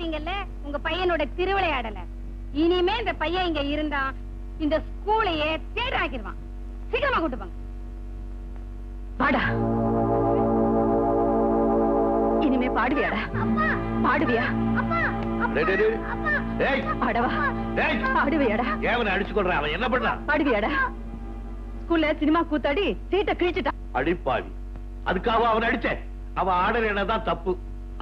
பாத்துட்டீங்கல்ல உங்க பையனோட திருவிளையாடல. இனிமே இந்த பையன் இங்க இருந்தா இந்த ஸ்கூலையே தேடாக்கிடுவான் சீக்கிரமா கூட்டு போங்க. பாடா இனிமே பாடுவியாடா? பாடுவியா? பாடவா டேய். பாடுவியாடா. அடிச்சு கொள்றான் அவன் என்ன பண்ணான் பாடுவியாடா. ஸ்கூல்ல சினிமா கூத்தாடி சீட்டை கிழிச்சிட்டான். அடிப்பாவி. அதுக்காக அவன் அடிச்சேன். அவன் ஆடர் என்னதான் தப்பு.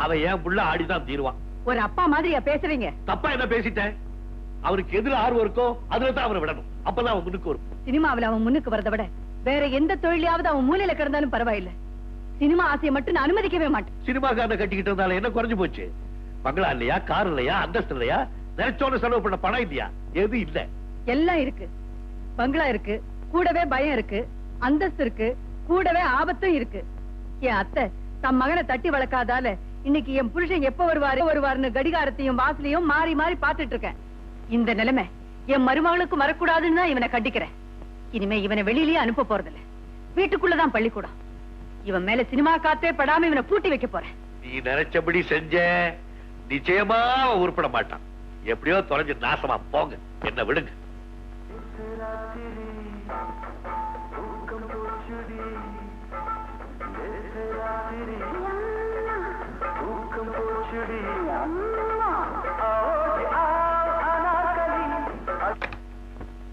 அவன் ஏன் புள்ள ஆடிதான் தீருவான். ஒரு அப்பா மாதிரியா பேசுறீங்க? தப்பா என்ன பேசிட்டேன் அவருக்கு எதுல ஆர்வம் இருக்கோ அதுல தான் அவரை விடணும். அப்பதான் அவன் முன்னுக்கு வரும். சினிமாவுல அவன் முன்னுக்கு வரதை விட வேற எந்த தொழிலையாவது அவன் மூலையில கிடந்தாலும் பரவாயில்ல. சினிமா ஆசையை மட்டும் நான் அனுமதிக்கவே மாட்டேன். சினிமாக்காரனை கட்டிக்கிட்டு இருந்தால என்ன குறைஞ்சு போச்சு? பங்களா இல்லையா கார் இல்லையா அந்தஸ்து இல்லையா நினைச்சோன்னு செலவு பண்ண பணம் இல்லையா? எது இல்ல. எல்லாம் இருக்கு. பங்களா இருக்கு கூடவே பயம் இருக்கு அந்தஸ்து இருக்கு கூடவே ஆபத்தும் இருக்கு. என் அத்தை தம் மகனை தட்டி வளர்க்காதால இன்னைக்கு என் புருஷன் எப்ப வருவாரு? வருவாருன்னு கடிகாரத்தையும் வாசலையும் மாறி மாறி பாத்துட்டு இருக்கேன். இந்த நிலைமை என் மருமகளுக்கு வரக்கூடாதுன்னு தான் இவனை கட்டிக்கிறேன் இனிமே இவனை வெளியிலயே அனுப்ப போறதில்ல. வீட்டுக்குள்ளதான் பள்ளிக்கூடம். இவன் மேல சினிமா காத்தே படாம இவனை பூட்டி வைக்க போறேன். நீ நினைச்சபடி செஞ்ச நிச்சயமா உருப்பட மாட்டான். எப்படியோ தொலைஞ்சு நாசமா போங்க. என்ன விடுங்க.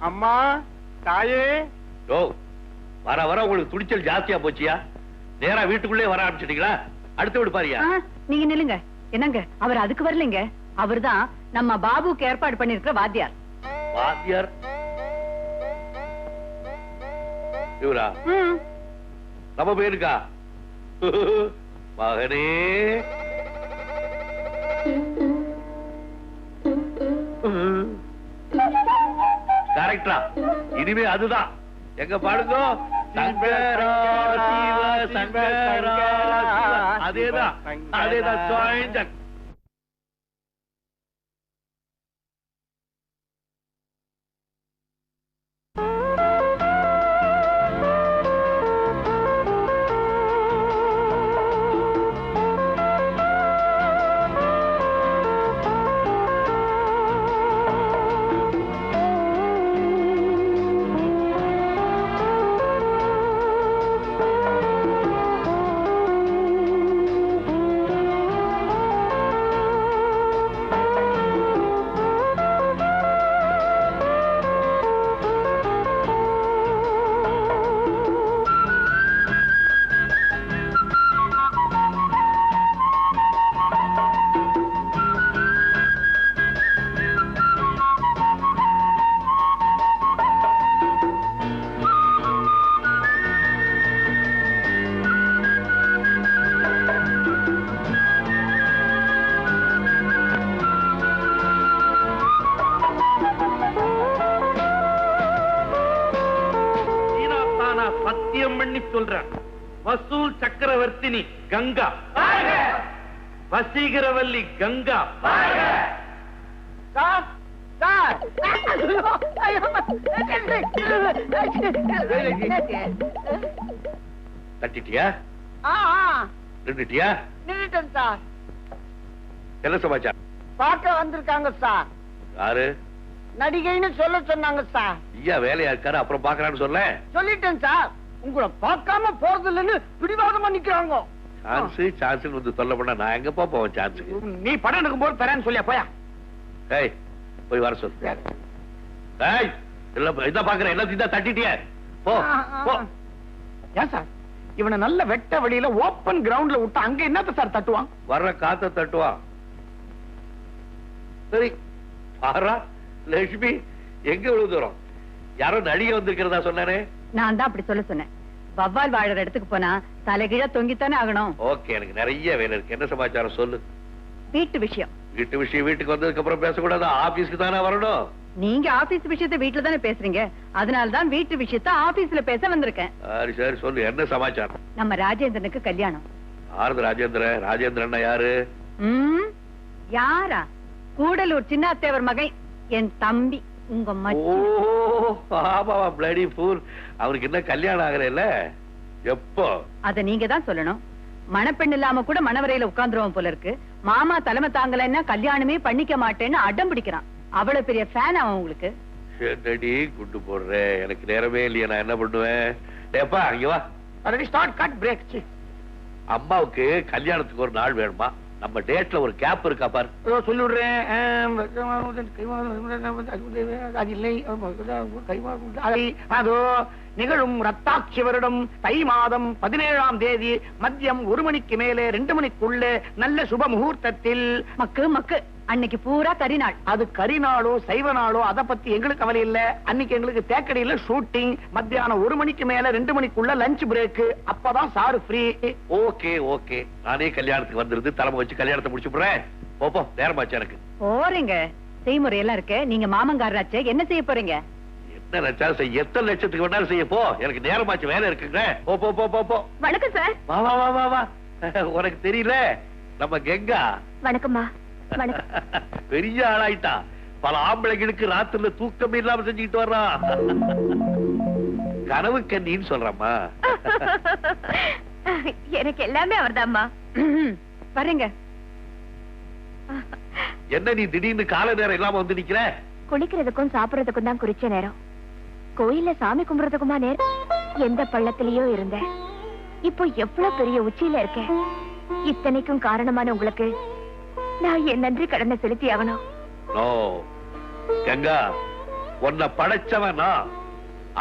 அம்மா தாயே. ஓ வர வர உங்களுக்கு துணிச்சல் ஜாஸ்தியா போச்சியா? நேரா வீட்டுக்குள்ளே வர ஆரம்பிச்சிட்டீங்களா? அடுத்த வீடு பாரியா. நீங்க நில்லுங்க. என்னங்க அவர் அதுக்கு வரலைங்க? அவர்தான் நம்ம பாபுக்கு ஏற்பாடு பண்ணிருக்கிற வாத்தியார். வாத்தியார்? இவரா? நம்ம பேருக்கா? மகனே. கரெக்டா. இனிமே அதுதான். எங்க பாடுங்க? சங்கரா சங்கரா அதேதான். அதேதான். தானா சத்தியம் பண்ணி சொல்றேன். வசூல் சக்கரவர்த்தினி கங்கா. வசீகரவல்லி கங்கா. Sir sir. தட்டிட்டியா? நின்னுட்டியா நின்னுட்டேன் சார். என்ன சமாச்சாரம்? பார்க்க வந்திருக்காங்க சார். யாரு? நடிகைன்னு சொல்ல சொன்னாங்க சார். ஐயா வேலையா இருக்காரு அப்புறம் பாக்குறான்னு சொல்ல? சொல்லிட்டேன் சார். உங்களை பார்க்காம போறது இல்லைன்னு பிடிவாதமா நிக்கிறாங்க. சான்ஸ் சான்ஸ் வந்து தொல்லை பண்ணா நான் எங்கப்பா போவேன் சான்ஸுக்கு? நீ படம் எடுக்கும் போது தரேன்னு சொல்லியா போயா. ஏய் போய் வர சொல்லு. ஏய் இல்ல இதான் பாக்குறேன் எல்லாத்தையும் தான் தட்டிட்டியே? போ போ. ஏன் சார்? இவனை நல்ல வெட்ட வழியில ஓப்பன் கிரவுண்ட்ல விட்டா அங்க என்னத்த சார் தட்டுவான்? வர்ற காத்த தட்டுவான். சரி பாரா லட்சுமி எங்க இவ்வளவு தூரம்? யாரோ நடிகை வந்திருக்கிறதா சொன்னானே? நான் தான் அப்படி சொல்ல சொன்னேன். வவ்வால் வாழற இடத்துக்கு போனா தலைகீழ தொங்கித்தானே ஆகணும். ஓகே எனக்கு நிறைய வேலை இருக்கு. என்ன சமாச்சாரம் சொல்லு. வீட்டு விஷயம். வீட்டு விஷயம் வீட்டுக்கு வந்ததுக்கு அப்புறம் பேசக்கூடாது? ஆபீஸ்க்கு தானே வரணும். நீங்க ஆபீஸ் விஷயத்தை வீட்டுல தானே பேசுறீங்க. அதனால தான் வீட்டு விஷயத்த ஆபீஸ்ல பேச வந்திருக்கேன். சரி சரி சொல்லு. என்ன சமாச்சாரம்? நம்ம ராஜேந்திரனுக்கு கல்யாணம். ஆறுது ராஜேந்திர ராஜேந்திரன் யாரு? யாரா? கூடலூர் சின்னாத்தேவர் மகன் என் தம்பி உங்க அவனுக்கு என்ன கல்யாணம் ஆகல எப்போ? அத நீங்க தான் சொல்லணும். மணப்பெண் இல்லாம கூட மணவரையில உட்கார்ந்துருவான் போல இருக்கு. மாமா தலைமை தாங்கலைன்னா கல்யாணமே பண்ணிக்க மாட்டேன்னு அடம் பிடிக்கிறான். அவ்வளவு பெரிய ஃபேன் அவன் உங்களுக்கு. என்னடி குண்டு போடுற? எனக்கு நேரமே இல்லையா நான் என்ன பண்ணுவேன்? டேப்பா இங்க வா. ஆல்ரெடி ஸ்டார்ட் கட் பிரேக் அம்மாவுக்கு கல்யாணத்துக்கு ஒரு நாள் வேணுமா? நம்ம டேட்ல ஒரு கேப் இருக்கா பார்? சொல்லி விடுறேன் அதோ நிகழும் ரத்தாட்சி வருடம் தை மாதம் பதினேழாம் தேதி மதியம் ஒரு மணிக்கு மேலே ரெண்டு மணிக்குள்ளே நல்ல சுப முகூர்த்தத்தில். மக்கு மக்கு. அன்னைக்கு பூரா கரிநாள். அது கரி நாளோ சைவ நாளோ அத பத்தி எங்களுக்கு கவலை இல்ல. அன்னைக்கு எங்களுக்கு தேக்கடியில ஷூட்டிங் மத்தியானம் ஒரு மணிக்கு மேல ரெண்டு மணிக்குள்ள லஞ்ச் பிரேக் அப்பதான் சாரு ஃப்ரீ ஓகே ஓகே. நானே கல்யாணத்துக்கு வந்திருந்து தலைமை வச்சு கல்யாணத்தை முடிச்சு போறேன் போ, போ நேரமாச்சு எனக்கு. போறீங்க. செய்முறை எல்லாம் இருக்கு. நீங்க மாமங்காரராச்சே என்ன செய்ய போறீங்க? என்ன நினைச்சாலும் செய்ய எத்தனை லட்சத்துக்கு வேணாலும் செய்ய போ. எனக்கு நேரமாச்சு வேலை இருக்குங்க. போ போ போ போ போ. வணக்கம் சார். வா வா வா வா வா. உனக்கு தெரியல நம்ம கெங்கா. வணக்கம்மா. பெரிய ஆளாயிட்டா. பல ஆம்பளைங்களுக்கு ராத்திரில தூக்கம் இல்லாம செஞ்சுக்கிட்டு வர்றான் கனவு கண்ணின்னு சொல்றம்மா. எனக்கு எல்லாமே அவர்தாம்மா. வரேங்க என்ன நீ திடீர்னு கால நேரம் இல்லாம வந்து நிக்கிற? குளிக்கிறதுக்கும் சாப்பிடறதுக்கும் தான் குறிச்ச நேரம். கோயில்ல சாமி கும்பிடுறதுக்குமா நேரம்? எந்த பள்ளத்திலயோ இருந்தேன். இப்போ எவ்வளவு பெரிய உச்சியில இருக்கேன். இத்தனைக்கும் காரணமான உங்களுக்கு நான் என் நன்றி கடனை செலுத்தி ஆகணும். நோ கங்கா உன்னை படைச்சவன்? நான்.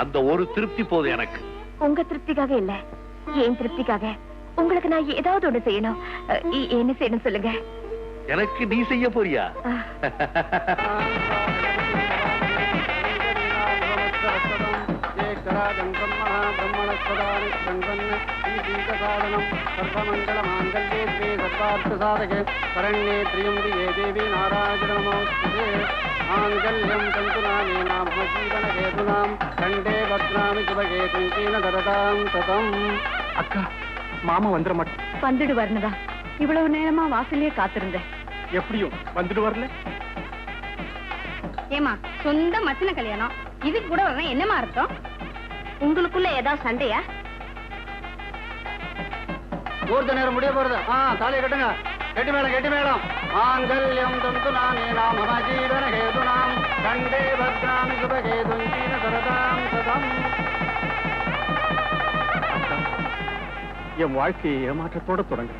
அந்த ஒரு திருப்தி போதும் எனக்கு. உங்க திருப்திக்காக இல்ல என் திருப்திக்காக. உங்களுக்கு நான் ஏதாவது ஒண்ணு செய்யணும். என்ன செய்யணும் சொல்லுங்க. எனக்கு நீ செய்ய போறியா? அஹ், சரண்யே திரியம்பிகே தேவி நாராயண மாங்கல்யம் தந்துநாமே நாம ஜீவன கேதுனாம் கண்டே பத்ராமி சுபகே துங்கீன தரதாம் ததம். அக்கா மாமா வந்துட மாட்டேன் வந்துடு வரணுதா இவ்வளவு நேரமா வாசல்லயே காத்திருந்தேன் எப்படியும் வந்துட்டு வரல ஏமா சொந்த மச்சின கல்யாணம். இதுக்கு கூட வரணும் என்னமா அர்த்தம்? உங்களுக்குள்ள ஏதாவது சண்டையா? ஊர்த்த நேரம் முடிய போறது. ஆ தாலியை கட்டுங்க. கெட்டி மேடம் கெட்டி மேடம் மாங்கல்யம் தந்து நானே நாம் ஜீவன கேதுனாம் கண்டே பத்ராமி சுபகே துங்கீன தரதாம் ததம் என் வாழ்க்கையை ஏமாற்றத்தோட தொடங்க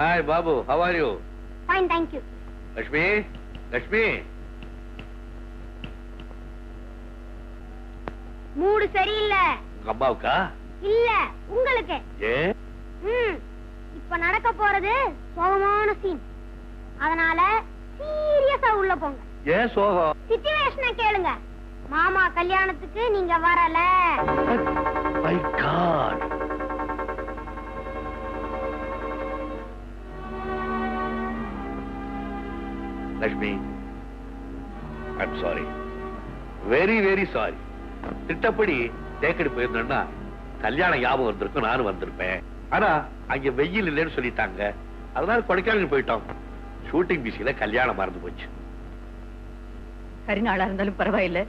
hi Babu how are you fine thank you Lakshmi Lakshmi mood சரியில்லை. உங்க அம்மாவுக்கா இல்ல உங்களுக்கு. ஏ? ம் இப்ப நடக்க போறது சோகமான சீன் அதனால சீரியஸா உள்ள போங்க. ஏன் சோகம்? சிச்சுவேஷனை கேளுங்க. மாமா கல்யாணத்துக்கு நீங்க வரல. My God Lakshmi I'm sorry very very sorry திட்டப்படி Thekkady போயிருந்தேன்னா கல்யாணம் ஞாபகம் வந்திருக்கும் நானும் வந்திருப்பேன். ஆனா அங்க வெயில் இல்லைன்னு சொல்லிட்டாங்க. அதனால கொடைக்கானல் போயிட்டோம். ஷூட்டிங் பிஸியில கல்யாணம் மறந்து போச்சு. கரிநாளா இருந்தாலும் பரவாயில்ல.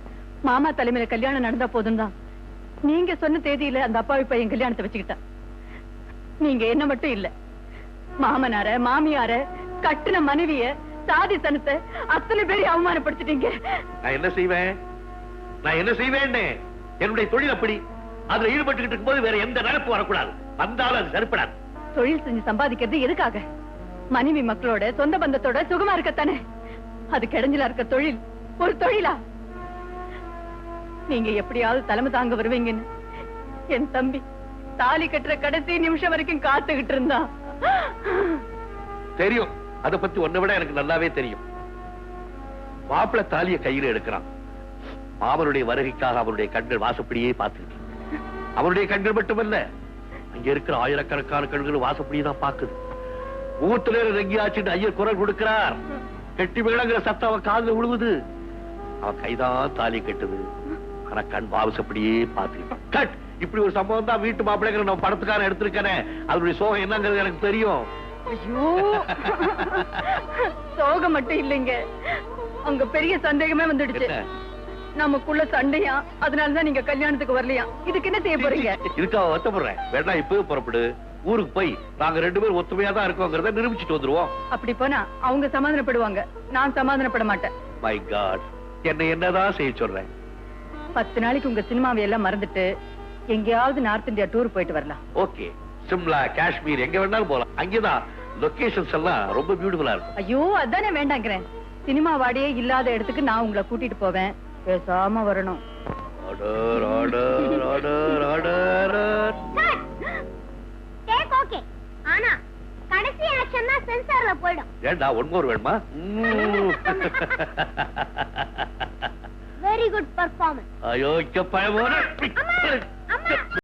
மாமா தலைமையில கல்யாணம் நடந்தா போதும் தான் நீங்க சொன்ன தேதியில அந்த அப்பாவி பையன் கல்யாணத்தை வச்சுக்கிட்டான் நீங்க என்ன மட்டும் இல்ல. மாமனார மாமியார கட்டுன மனைவிய சாதி சனத்தை அத்தனை பேரையும் அவமானப்படுத்திட்டீங்க. நான் என்ன செய்வேன்? நான் என்ன செய்வேன்னு? என்னுடைய தொழில் அப்படி. அதுல ஈடுபட்டுக்கிட்டு இருக்கும்போது வேற எந்த நினைப்பு வரக்கூடாது. வந்தாலும் அது சரிப்படாது. தொழில் செஞ்சு சம்பாதிக்கிறது எதுக்காக? மனைவி மக்களோட சொந்த பந்தத்தோட சுகமா இருக்கத்தானே? அது கிடைஞ்சலா இருக்க தொழில் ஒரு தொழிலா? நீங்க எப்படியாவது தலைமை தாங்க வருவீங்கன்னு. என் தம்பி தாலி கட்டுற கடைசி நிமிஷம் வரைக்கும் காத்துக்கிட்டு இருந்தான். தெரியும். அதை பத்தி ஒன்ன விட எனக்கு நல்லாவே தெரியும். மாப்பிள்ள தாலிய கையில எடுக்கிறான். மாமனுடைய வருகைக்காக அவருடைய கண்கள் வாசப்படியே பார்த்துக்கிட்டு அவருடைய கண்கள் மட்டுமல்ல அங்க இருக்கிற ஆயிரக்கணக்கான கண்கள் வாசப்படியே தான் பாக்குது ஊத்துல ரெங்கியாச்சுன்னு ஐயர் குரல் கொடுக்கிறார். கெட்டி விளங்குற சத்தம் அவன் காதல விழுவுது அவன் கைதான் தாலி கட்டுது. ஆனா கண் வாசப்படியே பார்த்துக்கிட்டு கட்! இப்படி ஒரு சம்பவம் தான் வீட்டு மாப்பிள்ளைங்கிற நம்ம படத்துக்காரன் எடுத்திருக்கானே. அதனுடைய சோகம் என்னங்கிறது எனக்கு தெரியும். ஐயோ. சோகம் மட்டும் இல்லைங்க. அங்க பெரிய சந்தேகமே வந்துடுச்சு? நமக்குள்ள சண்டையா? அதனாலதான் நீங்க கல்யாணத்துக்கு வரலையா? இதுக்கு என்ன செய்ய போறீங்க? இதுக்காக வருத்தப்படுறேன். வேணா இப்பவே புறப்படு. ஊருக்கு போய் நாங்க ரெண்டு பேரும் ஒத்துமையா தான் இருக்கோங்கிறத நிரூபிச்சுட்டு வந்துருவோம். அப்படி போனா அவங்க சமாதானப்படுவாங்க. நான் சமாதானப்பட மாட்டேன். மை காட் என்ன என்னதான் செய்ய சொல்றேன்? பத்து நாளைக்கு உங்க சினிமாவை எல்லாம் மறந்துட்டு எங்கேயாவது நார்த் இந்தியா டூர் போயிட்டு வரலாம். ஓகே. சிம்லா காஷ்மீர் எங்க வேணாலும் போலாம். அங்கேதான் லொகேஷன்ஸ் எல்லாம் ரொம்ப பியூட்டிஃபுல்லா இருக்கும். ஐயோ அதானே வேண்டாங்கிறேன். சினிமா வாடியே இல்லாத இடத்துக்கு நான் உங்களை கூட்டிட்டு போவேன். பேசாம வரணும். Order order order order take okay ஆனா கடைசி ஆக்ஷன் தான் சென்சார்ல போயிடும். ஏண்டா ஒன் மோர் வேணுமா? ம்ம். வெரி குட் பர்ஃபார்மன்ஸ் ஐயோ இங்க பயமோன